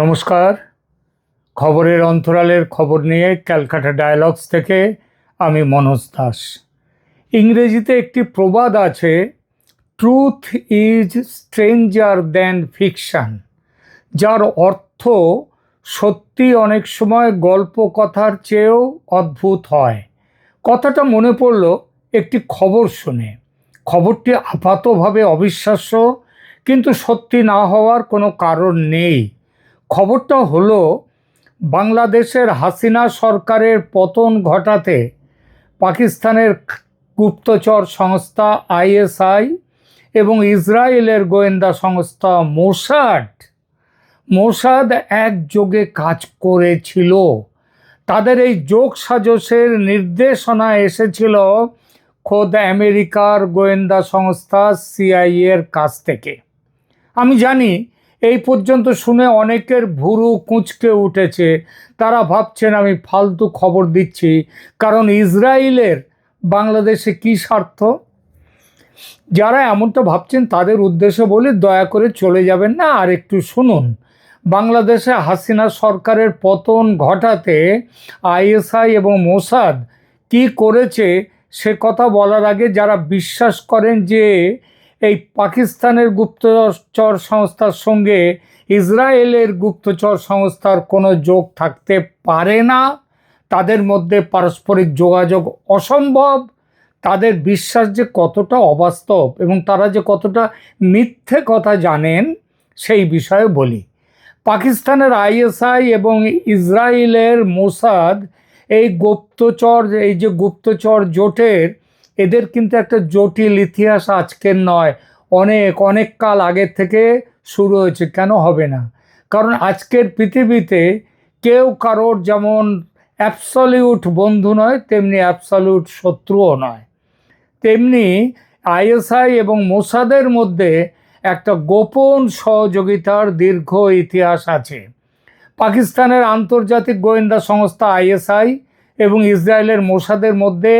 নমস্কার। খবরের অন্তরালের খবর নিয়ে ক্যালকাটা ডায়ালগস থেকে আমি মনোজ দাস। ইংরেজিতে একটি প্রবাদ আছে truth is stranger than fiction যার অর্থ সত্যি অনেক সময় গল্প কথার চেয়েও অদ্ভুত হয়। কথাটা মনে পড়ল একটি খবর শুনে। খবরটি আপাতভাবে অবিশ্বাস্য, কিন্তু সত্যি না হওয়ার কোনো কারণ নেই। খবরটা হলো, বাংলাদেশের হাসিনা সরকারের পতন ঘটাতে পাকিস্তানের গুপ্তচর সংস্থা আইএসআই এবং ইসরায়েলের গোয়েন্দা সংস্থা মোসাদ মোসাদ একযোগে কাজ করেছিল। তাদের এই যোগ সাজসের নির্দেশনা এসেছিল খোদ আমেরিকার গোয়েন্দা সংস্থা সিআইএর কাছ থেকে। আমি জানি এই পর্যন্ত শুনে অনেকের ভুরু কুঁচকে উঠেছে। তারা ভাবছেন, আমি ফালতু খবর দিচ্ছি। কারণ ইসরায়েলের বাংলাদেশে কী স্বার্থ? যারা এমনটা ভাবছেন, তাদের উদ্দেশ্য বলে দয়া করে চলে যাবেন না। আর একটু শুনুন। বাংলাদেশে হাসিনা সরকারের পতন ঘটাতে আইএসআই এবং মোসাদ কি করেছে, সে কথা বলার আগে যারা বিশ্বাস করেন যে এই পাকিস্তানের গুপ্তচর সংস্থার সঙ্গে ইসরায়েলের গুপ্তচর সংস্থার কোনো যোগ থাকতে পারে না। তাদের মধ্যে পারস্পরিক যোগাযোগ অসম্ভব। তাদের বিশ্বাস যে কতটা অবাস্তব এবং তারা যে কতটা মিথ্যে কথা জানেন, সেই বিষয়ে বলি। পাকিস্তানের আইএসআই এবং ইসরায়েলের মোসাদ এই গুপ্তচর, এই যে গুপ্তচর জোটের এদের কিন্তু একটা জটিল ইতিহাস আজকের নয়। অনেক অনেক কাল আগের থেকে শুরু হয়েছে, কেন হবে না? কারণ আজকের পৃথিবীতে কেউ কারোর যেমন অ্যাবসলিউট বন্ধু নয়, তেমনি অ্যাবসলিউট শত্রুও নয়। তেমনি আইএসআই এবং মোসাদের মধ্যে একটা গোপন সহযোগিতার দীর্ঘ ইতিহাস আছে। পাকিস্তানের আন্তর্জাতিক গোয়েন্দা সংস্থা আইএসআই এবং ইসরায়েলের মোসাদের মধ্যে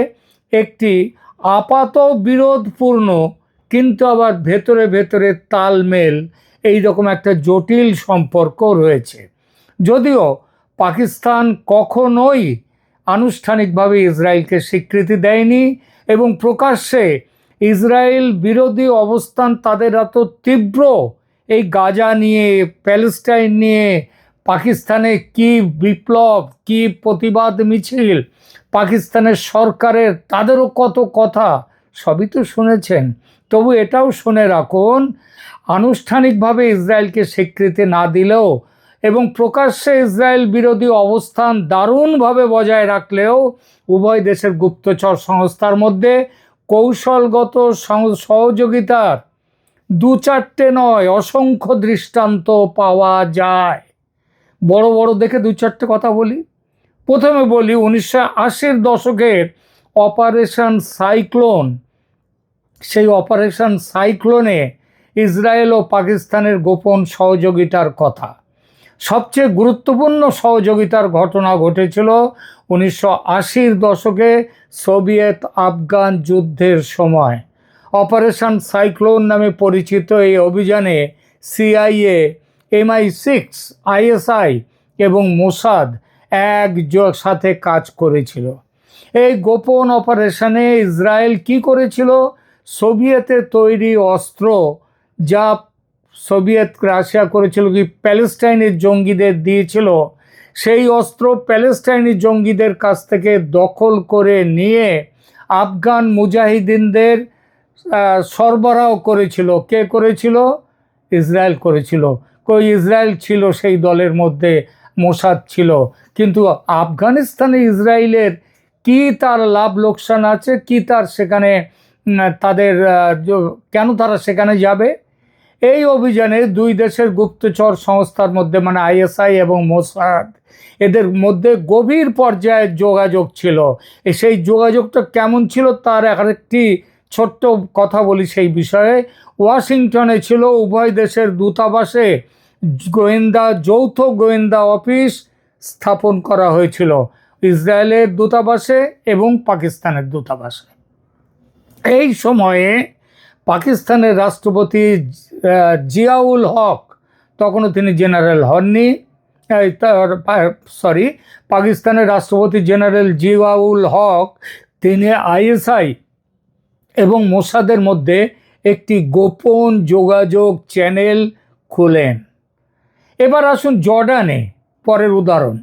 একটি আপাত বিরোধপূর্ণ কিন্তু আবার ভেতরে ভেতরে তালমেল, এই রকম একটা জটিল সম্পর্ক রয়েছে। যদিও পাকিস্তান কখনোই আনুষ্ঠানিকভাবে ইসরায়েলকে স্বীকৃতি দেয়নি এবং প্রকাশ্যে ইসরায়েল বিরোধী অবস্থান তাদের এত তীব্র, এই গাজা নিয়ে, প্যালেস্টাইন নিয়ে, পাকিস্তানে কি বিপ্লব, কি প্রতিবাদ মিছিল পাকিস্তানের সরকারের তাদেরও কত কথা সবই তো শুনেছেন। তবু এটাও শুনে রাখুন, আনুষ্ঠানিকভাবে ইসরায়েলকে স্বীকৃতি না দিলেও এবং প্রকাশ্যে ইসরায়েল বিরোধী অবস্থান দারুণভাবে বজায় রাখলেও উভয় দেশের গুপ্তচর সংস্থার মধ্যে কৌশলগত সহযোগিতার দু চারটে নয় অসংখ্য দৃষ্টান্ত পাওয়া যায়। বড় বড় দেখে দু চারটে কথা বলি। প্রথমে বলি, উনিশশো আশির দশকের অপারেশন সাইক্লোন, সেই অপারেশন সাইক্লোনে ইসরায়েল ও পাকিস্তানের গোপন সহযোগিতার কথা। সবচেয়ে গুরুত্বপূর্ণ সহযোগিতার ঘটনা ঘটেছিল উনিশশো আশির দশকে সোভিয়েত আফগান যুদ্ধের সময়। অপারেশন সাইক্লোন নামে পরিচিত এই অভিযানে সিআইএ, এমআই সিক্স, আইএসআই এবং মোসাদ এক সাথে কাজ করেছিল। এই গোপন অপারেশনে ইসরায়েল কি করেছিল? সোভিয়েতের তৈরি অস্ত্র যা সোভিয়েত রাশিয়া করেছিল কি প্যালেস্টাইনের জঙ্গিদের দিয়েছিল। সেই অস্ত্র প্যালেস্টাইনি জঙ্গিদের কাছ থেকে দখল করে নিয়ে আফগান মুজাহিদিনদের সরবরাহ করেছিল। কে করেছিল? ইসরায়েল করেছিল। কই, ইসরায়েল ছিল সেই দলের মধ্যে। মোসাদ ছিল। কিন্তু আফগানিস্তানে ইসরায়েলের কি তার লাভ লোকসান আছে? কি তার সেখানে তাদের কেন তারা সেখানে যাবে? এই অভিযানে দুই দেশের গুপ্তচর সংস্থার মধ্যে মানে আইএসআই এবং মোসাদ, এদের মধ্যে গভীর পর্যায়ে যোগাযোগ ছিল। সেই যোগাযোগটা কেমন ছিল তার একটি ছোট্ট কথা বলি সেই বিষয়ে। ওয়াশিংটনে ছিল উভয় দেশের দূতাবাসে গোয়েন্দা, যৌথ গোয়েন্দা অফিস স্থাপন করা হয়েছিল। ইসরায়েলের দূতাবাসে এবং পাকিস্তানের দূতাবাসে। এই সময়ে পাকিস্তানের রাষ্ট্রপতি জিয়াউল হক, তখনও তিনি জেনারেল হননি। সরি পাকিস্তানের রাষ্ট্রপতি জেনারেল জিয়াউল হক, তিনি আইএসআই এবং মোসাদের মধ্যে একটি গোপন যোগাযোগ চ্যানেল খুলেন। এবার আসুন জর্ডানে, পরের উদাহরণ।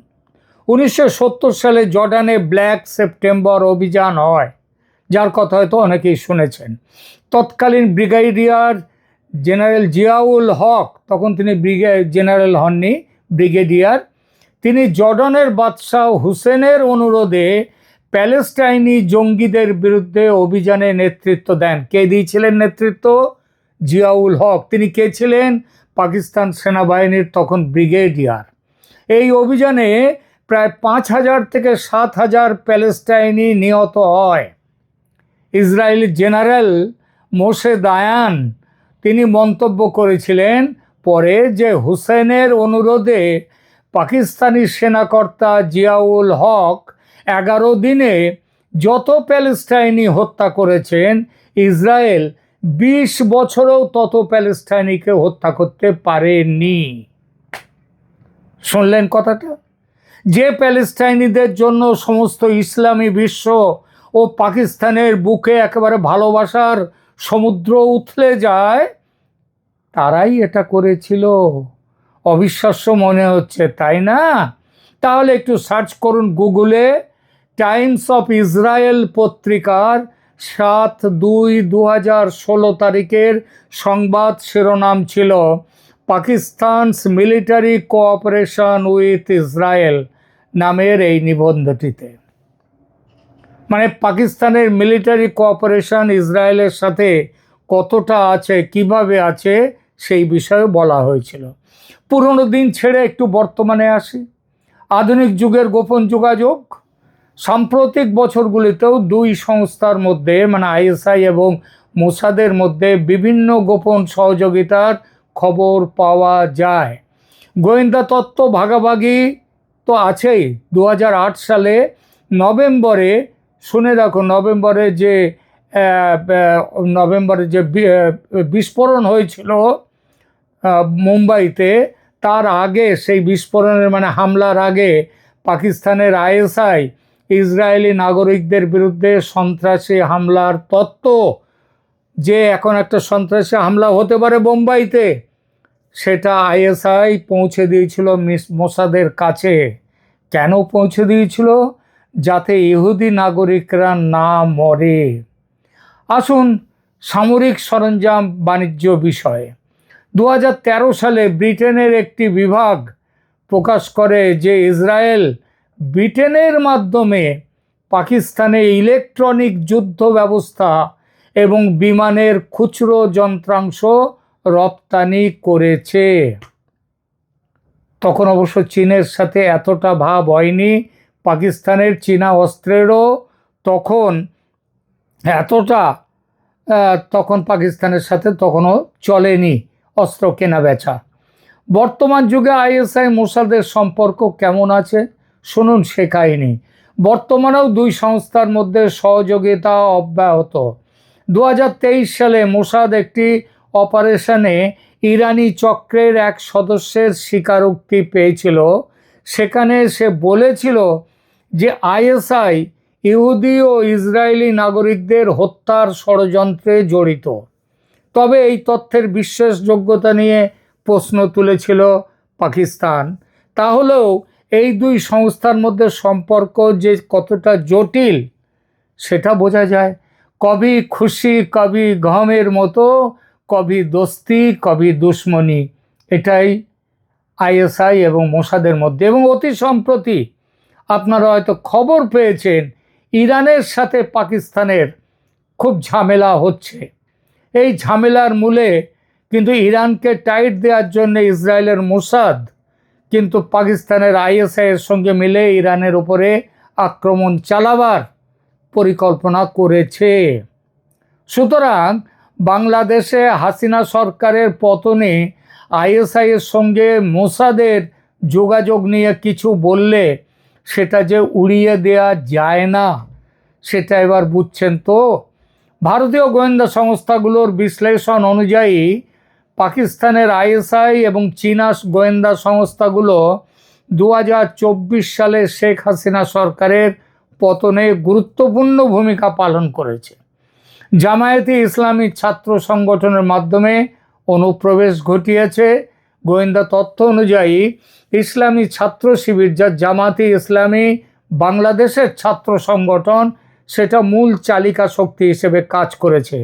উনিশশো সত্তর সালে জর্ডানে ব্ল্যাক সেপ্টেম্বর অভিযান হয়, যার কথা হয়তো অনেকেই শুনেছেন। তৎকালীন ব্রিগেডিয়ার জেনারেল জিয়াউল হক, তখন তিনি ব্রিগে, জেনারেল হননি, ব্রিগেডিয়ার, তিনি জর্ডনের বাদশাহ হুসেনের অনুরোধে প্যালেস্টাইনি জঙ্গিদের বিরুদ্ধে অভিযানে নেতৃত্ব দেন। কে দিয়েছিলেন নেতৃত্ব? জিয়াউল হক। তিনি কে ছিলেন? পাকিস্তান সেনাবাহিনীর তখন ব্রিগেডিয়ার। এই অভিযানে প্রায় পাঁচ হাজার থেকে সাত হাজার প্যালেস্টাইনি নিহত হয়। ইসরায়েলি জেনারেল মোশে দায়ান, তিনি মন্তব্য করেছিলেন পরে যে হুসেনের অনুরোধে পাকিস্তানি সেনাকর্তা জিয়াউল হক এগারো দিনে যত প্যালেস্টাইনি হত্যা করেছেন, ইসরায়েল বিশ বছরেও তত প্যালেস্টাইনিকে হত্যা করতে পারেনি। শুনলেন কথাটা? যে প্যালেস্টাইনিদের জন্য সমস্ত ইসলামী বিশ্ব ও পাকিস্তানের বুকে একেবারে ভালোবাসার সমুদ্র উথলে যায়, তারাই এটা করেছিল। অবিশ্বাস্য মনে হচ্ছে, তাই না? তাহলে একটু সার্চ করুন গুগলে, টাইমস অফ ইসরায়েল পত্রিকার সাত দুই দু হাজার ষোলো তারিখের সংবাদ শিরোনাম ছিল Pakistan's military cooperation with Israel নামের এই নিবন্ধটিতে। মানে পাকিস্তানের মিলিটারি কোঅপারেশন ইসরায়েলের সাথে কতটা আছে, কীভাবে আছে, সেই বিষয়ে বলা হয়েছিল। পুরনো দিন ছেড়ে একটু বর্তমানে আসি। আধুনিক যুগের গোপন যোগাযোগ সাম্প্রতিক বছরগুলিতেও দুই সংস্থার মধ্যে মানে আইএসআই এবং মোসাদের মধ্যে বিভিন্ন গোপন সহযোগিতার খবর পাওয়া যায়। গোয়েন্দা তত্ত্ব ভাগাভাগি তো আছেই। দু হাজার আট সালে নভেম্বরে, শুনে রাখো নভেম্বরে যে নভেম্বরে যে বিস্ফোরণ হয়েছিল মুম্বাইতে, তার আগে সেই বিস্ফোরণের মানে হামলার আগে পাকিস্তানের আইএসআই ইসরায়েলি নাগরিকদের বিরুদ্ধে সন্ত্রাসী হামলার তত্ত্ব যে এখন একটা সন্ত্রাসী হামলা হতে পারে বোম্বাইতে, সেটা আইএসআই পৌঁছে দিয়েছিল মিস মোসাদের কাছে। কেন পৌঁছে দিয়েছিল? যাতে ইহুদি নাগরিকরা না মরে। আসুন সামরিক সরঞ্জাম বাণিজ্য বিষয়ে। দু হাজার তেরো সালে ব্রিটেনের একটি বিভাগ প্রকাশ করে যে ইসরায়েল ব্রিটেনের মাধ্যমে পাকিস্তানে ইলেকট্রনিক যুদ্ধ ব্যবস্থা এবং বিমানের খুচরো যন্ত্রাংশ রপ্তানি করেছে। তখন অবশ্য চীনের সাথে এতটা ভাব হয়নি, পাকিস্তানের চীনা অস্ত্রেরও তখন এতটা তখন পাকিস্তানের সাথে তখনও চলেনি অস্ত্র কেনা বেচা বর্তমান যুগে আইএসআই মোসাদের সম্পর্ক কেমন আছে? শুনুন সে কাহিনী। বর্তমানেও দুই সংস্থার মধ্যে সহযোগিতা অব্যাহত। দু হাজার তেইশ সালে মোসাদ একটি অপারেশনে ইরানি চক্রের এক সদস্যের স্বীকারোক্তি পেয়েছিল। সেখানে সে বলেছিল যে আইএসআই ইহুদি ও ইসরায়েলি নাগরিকদের হত্যার ষড়যন্ত্রে জড়িত। তবে এই তথ্যের বিশ্বাসযোগ্যতা নিয়ে প্রশ্ন তুলেছিল পাকিস্তান। তাহলেও এই দুই সংস্থার মধ্যে সম্পর্ক যে কতটা জটিল, সেটা বোঝা যায়। কবি খুশি, কবি গমের মতো, কবি দোস্তি, কবি দুশ্মনী। এটাই আইএসআই এবং মোসাদের মধ্যে। এবং অতি সম্প্রতি আপনারা হয়তো খবর পেয়েছেন, ইরানের সাথে পাকিস্তানের খুব ঝামেলা হচ্ছে। এই ঝামেলার মূলে কিন্তু ইরানকে টাইট দেওয়ার জন্য ইসরায়েলের মোসাদ কিন্তু পাকিস্তানের আইএসআইয়ের সঙ্গে মিলে ইরানের উপরে আক্রমণ চালাবার পরিকল্পনা করেছে। সুতরাং বাংলাদেশে হাসিনা সরকারের পতনে আইএসআইয়ের সঙ্গে মোসাদের যোগাযোগ নিয়ে কিছু বললে সেটা যে উড়িয়ে দেয়া যায় না, সেটা এবার বুঝছেন তো? ভারতীয় গোয়েন্দা সংস্থাগুলোর বিশ্লেষণ অনুযায়ী পাকিস্তানের আইএসআই এবং চীনা গোয়েন্দা সংস্থাগুলো দু হাজার চব্বিশ সালে শেখ হাসিনা সরকারের পতনে গুরুত্বপূর্ণ ভূমিকা পালন করেছে। জামায়াতে ইসলামী ছাত্র সংগঠনের মাধ্যমে অনুপ্রবেশ ঘটিয়েছে। গোয়েন্দা তথ্য অনুযায়ী, ইসলামী ছাত্র শিবির যা জামাতে ইসলামী বাংলাদেশের ছাত্র সংগঠন সেটা মূল চালিকা শক্তি হিসেবে কাজ করেছে।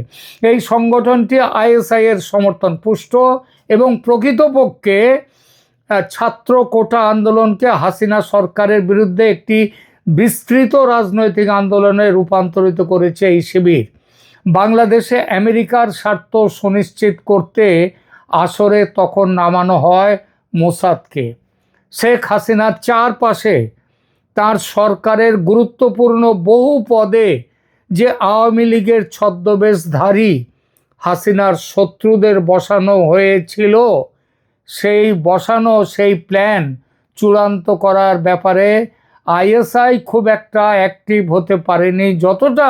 এই সংগঠনটি আইএসআই এর সমর্থন পুষ্ট এবং প্রকৃতপক্ষে ছাত্র কোটা আন্দোলনকে হাসিনা সরকারের বিরুদ্ধে একটি বিস্তৃত রাজনৈতিক আন্দোলনে রূপান্তরিত করেছে এই শিবির। বাংলাদেশে আমেরিকার স্বার্থ সুনিশ্চিত করতে আসরে তখন নামানো হয় মোসাদকে। শেখ হাসিনার চারপাশে তার সরকারের গুরুত্বপূর্ণ বহু পদে যে আওয়ামী লীগের ছদ্মবেশধারী হাসিনার শত্রুদের বসানো হয়েছিল, সেই বসানো, সেই প্ল্যান চূড়ান্ত করার ব্যাপারে আইএসআই খুব একটা অ্যাক্টিভ হতে পারেনি। যতটা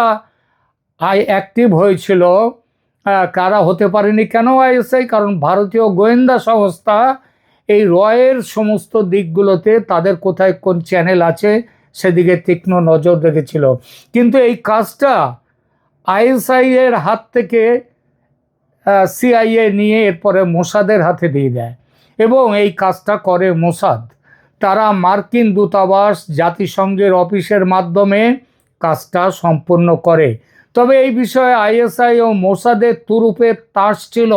আই অ্যাক্টিভ হয়েছিল কারা হতে পারেনি কেন আইএসআই? কারণ ভারতীয় গোয়েন্দা সংস্থা এই রয়ের সমস্ত দিকগুলোতে তাদের কোথায় কোন চ্যানেল আছে, সেদিকে তীক্ষ্ণ নজর রেখেছিল। কিন্তু এই কাজটা আইএসআই এর হাত থেকে সিআইএ নিয়ে এরপরে মোসাদের হাতে দিয়ে দেয়। এবং এই কাজটা করে মোসাদ। তারা মার্কিন দূতাবাস জাতিসংঘের অফিসের মাধ্যমে কাজটা সম্পূর্ণ করে। তবে এই বিষয়ে আইএসআই ও মোসাদের তুরুপে তাস ছিল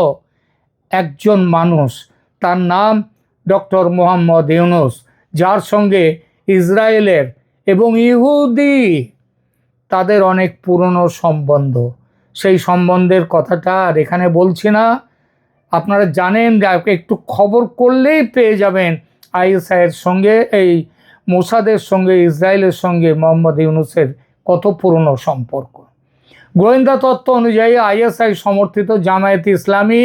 একজন মানুষ। তার নাম ডক্টর মোহাম্মদ ইউনুস, যার সঙ্গে ইসরায়েলের এবং ইহুদি তাদের অনেক পুরনো সম্বন্ধ। সেই সম্বন্ধের কথাটা আর এখানে বলছি না। আপনারা জানেন একটু খবর করলেই পেয়ে যাবেন আইএসআইয়ের সঙ্গে, এই মোসাদের সঙ্গে, ইসরায়েলের সঙ্গে মোহাম্মদ ইউনুসের কত পুরনো সম্পর্ক। গোয়েন্দা তত্ত্ব অনুযায়ী আইএসআই সমর্থিত জামায়াত ইসলামী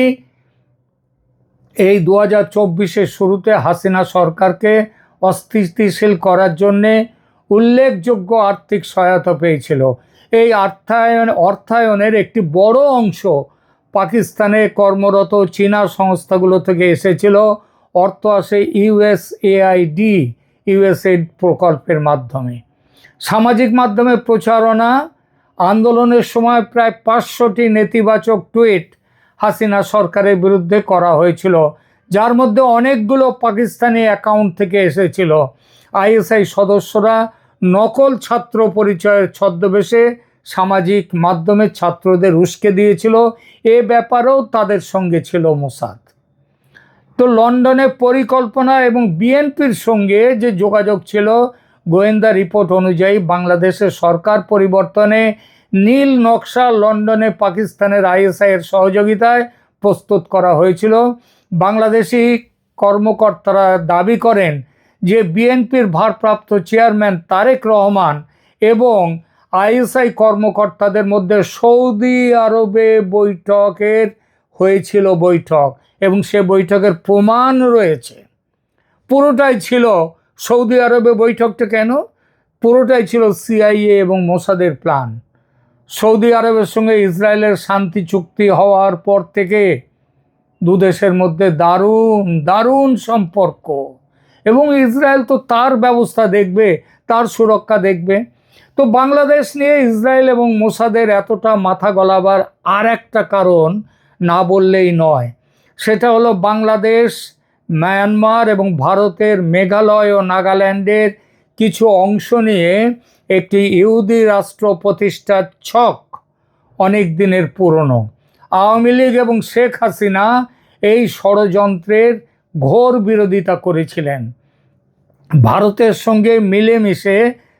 এই দু হাজার চব্বিশের শুরুতে হাসিনা সরকারকে অস্থিতিশীল করার জন্যে উল্লেখযোগ্য আর্থিক সহায়তা পেয়েছিল। এই অর্থায়ন অর্থায়নের একটি বড় অংশ পাকিস্তানে কর্মরত চীনা সংস্থাগুলো থেকে এসেছিল। অর্থ আসে ইউএসএআইডি ইউএসএড প্রকল্পের মাধ্যমে। সামাজিক মাধ্যমে প্রচারণা, আন্দোলনের সময় প্রায় পাঁচশোটি নেতিবাচক টুইট হাসিনা সরকারের বিরুদ্ধে করা হয়েছিল, যার মধ্যে অনেকগুলো পাকিস্তানি অ্যাকাউন্ট থেকে এসেছিল। আইএসআই সদস্যরা নকল ছাত্র পরিচয়ের ছদ্মবেশে সামাজিক মাধ্যমে ছাত্রদের উস্কে দিয়েছিল। এ ব্যাপারেও তাদের সঙ্গে ছিল মোসাদ। তো লন্ডনে পরিকল্পনা এবং বিএনপির সঙ্গে যে যোগাযোগ ছিল, গোয়েন্দা রিপোর্ট অনুযায়ী বাংলাদেশের সরকার পরিবর্তনে নীল নকশা লন্ডনে পাকিস্তানের আইএসআই এর সহযোগিতায় প্রস্তুত করা হয়েছিল। বাংলাদেশি কর্মকর্তারা দাবি করেন যে বিএনপির ভারপ্রাপ্ত চেয়ারম্যান তারেক রহমান এবং আইএসআই কর্মকর্তাদের মধ্যে সৌদি আরবে বৈঠকের হয়েছিল বৈঠক এবং সে বৈঠকের প্রমাণ রয়েছে। পুরোটাই ছিল সৌদি আরবে বৈঠকটা কেন? পুরোটাই ছিল সিআইএ এবং মোসাদের প্ল্যান। সৌদি আরবের সঙ্গে ইসরায়েলের শান্তি চুক্তি হওয়ার পর থেকে দু দেশের মধ্যে দারুণ দারুণ সম্পর্ক। এবং ইসরায়েল তো তার ব্যবস্থা দেখবে, তার সুরক্ষা দেখবে। তো বাংলাদেশ নিয়ে ইসরায়েল এবং মোসাদের এতটা মাথা গলাবার আর একটা কারণ না বললেই নয়। সেটা হলো বাংলাদেশ, মায়ানমার এবং ভারতের মেঘালয় ও নাগাল্যান্ডের কিছু অংশ নিয়ে একটি ইহুদি রাষ্ট্র প্রতিষ্ঠার ছক অনেক দিনের পুরনো। আওয়ামী লীগ এবং শেখ হাসিনা এই ষড়যন্ত্রের ঘোর বিরোধিতা করেছিলেন। ভারতের সঙ্গে মিলেমিশে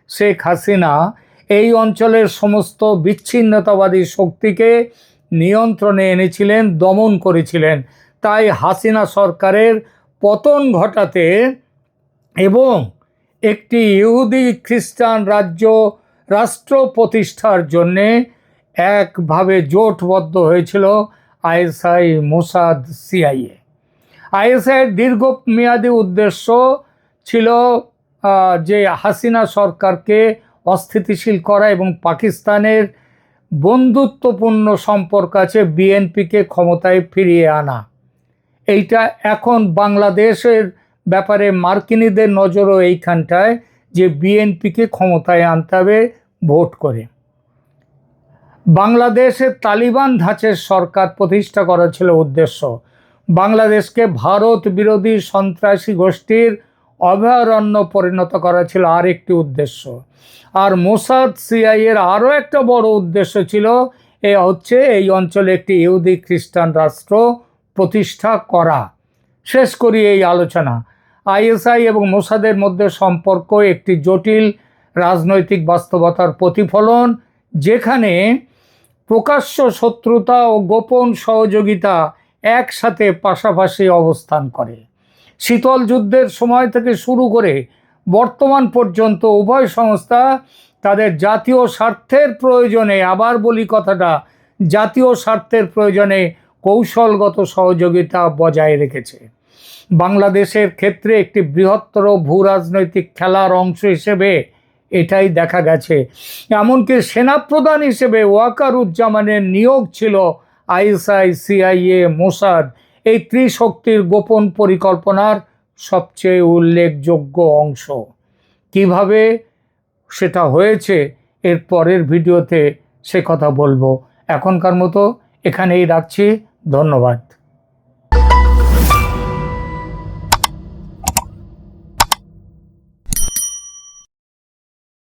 শেখ হাসিনা এই অঞ্চলের সমস্ত বিচ্ছিন্নতাবাদী শক্তিকে নিয়ন্ত্রণে এনেছিলেন, দমন করেছিলেন। তাই হাসিনা সরকারের পতন ঘটাতে এবং একটি ইহুদি খ্রিস্টান রাজ্য রাষ্ট্র প্রতিষ্ঠার জন্যে একভাবে জোটবদ্ধ হয়েছিল আইএসআই মোসাদ সিআইএ। আইএসআইয়ের দীর্ঘমেয়াদী উদ্দেশ্য ছিল যে হাসিনা সরকারকে অস্থিতিশীল করা এবং পাকিস্তানের বন্ধুত্বপূর্ণ সম্পর্ক আছে বিএনপিকে ক্ষমতায় ফিরিয়ে আনা। এইটা এখন বাংলাদেশের ব্যাপারে মার্কিনীদের নজরও এইখানটায় যে বিএনপিকে ক্ষমতায় আনতে হবে, ভোট করে। বাংলাদেশে তালিবান ধাঁচের সরকার প্রতিষ্ঠা করা ছিল উদ্দেশ্য। বাংলাদেশকে ভারত বিরোধী সন্ত্রাসী গোষ্ঠীর অভয়ারণ্য পরিণত করা ছিল আরেকটি উদ্দেশ্য। আর মোসাদ সিআইয়ের আরও একটা বড় উদ্দেশ্য ছিল, এ হচ্ছে এই অঞ্চলে একটি ইহুদি খ্রিস্টান রাষ্ট্র প্রতিষ্ঠা করা। শেষ করি এই আলোচনা। আইএসআই এবং মোসাদের মধ্যে সম্পর্ক একটি জটিল রাজনৈতিক বাস্তবতার প্রতিফলন, যেখানে প্রকাশ্য শত্রুতা ও গোপন সহযোগিতা একসাথে পাশাপাশি অবস্থান করে। শীতল যুদ্ধের সময় থেকে শুরু করে বর্তমান পর্যন্ত উভয় সংস্থা তাদের জাতীয় স্বার্থের প্রয়োজনে, আবার বলি কথাটা, জাতীয় স্বার্থের প্রয়োজনে কৌশলগত সহযোগিতা বজায় রেখেছে। বাংলাদেশের ক্ষেত্রে একটি বৃহত্তর ভূ রাজনৈতিক খেলার অংশ হিসেবে এটাই দেখা গেছে। এমনকি সেনাপ্রধান হিসেবে ওয়াকারুজ্জামানের নিয়োগ ছিল আইএসআই সিআইএ মোসাদ। এই ত্রিশক্তির গোপন পরিকল্পনার সবচেয়ে উল্লেখযোগ্য অংশ। কীভাবে সেটা হয়েছে, এর পরের ভিডিওতে সে কথা বলব। এখনকার মতো এখানেই রাখছি। ধন্যবাদ।